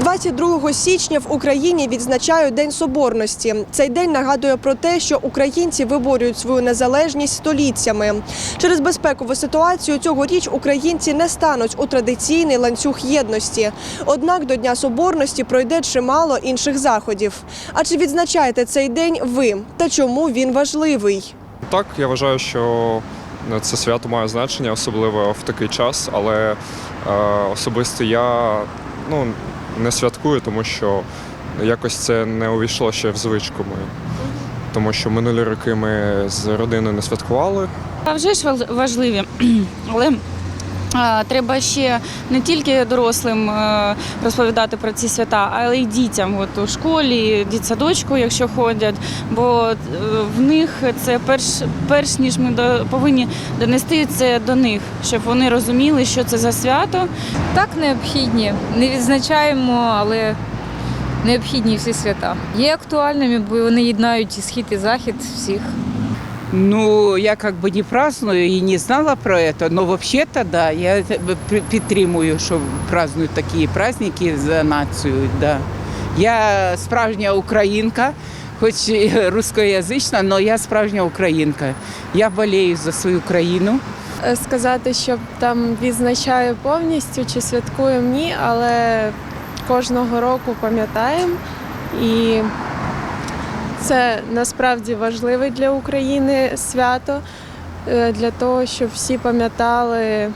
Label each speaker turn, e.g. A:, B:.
A: 22 січня в Україні відзначають День Соборності. Цей день нагадує про те, що українці виборюють свою незалежність століттями. Через безпекову ситуацію цьогоріч українці не стануть у традиційний ланцюг єдності. Однак до Дня Соборності пройде чимало інших заходів. А чи відзначаєте цей день ви? Та чому він важливий?
B: Так, я вважаю, що це свято має значення, особливо в такий час, але е, особисто я ну, не святкую, тому що якось це не увійшло ще в звичку мою. Тому що минулі роки ми з родиною не святкували.
C: А вже ж важливі, але треба ще не тільки дорослим е, розповідати про ці свята, але й дітям. От у школі, дитсадочку, якщо ходять, бо е, в них це перш, перш ніж ми до, повинні донести це до них, щоб вони розуміли, що це за свято.
D: Так, необхідні. Не відзначаємо, але необхідні всі свята. Є актуальними, бо вони єднають і схід, і захід всіх.
E: Ну, я как бы не праздную и не знала про это, но вообще-то да, я это пи- підтримую, що празднують такі праздники за націю. Да. Я справжня українка, хоч і рускоязична, але я справжня українка. Я болею за свою країну.
F: Е, сказати, що там відзначаю повністю чи святкуємо ні, але кожного року пам'ятаємо. І це насправді важливе для України свято, е, для того, щоб всі пам'ятали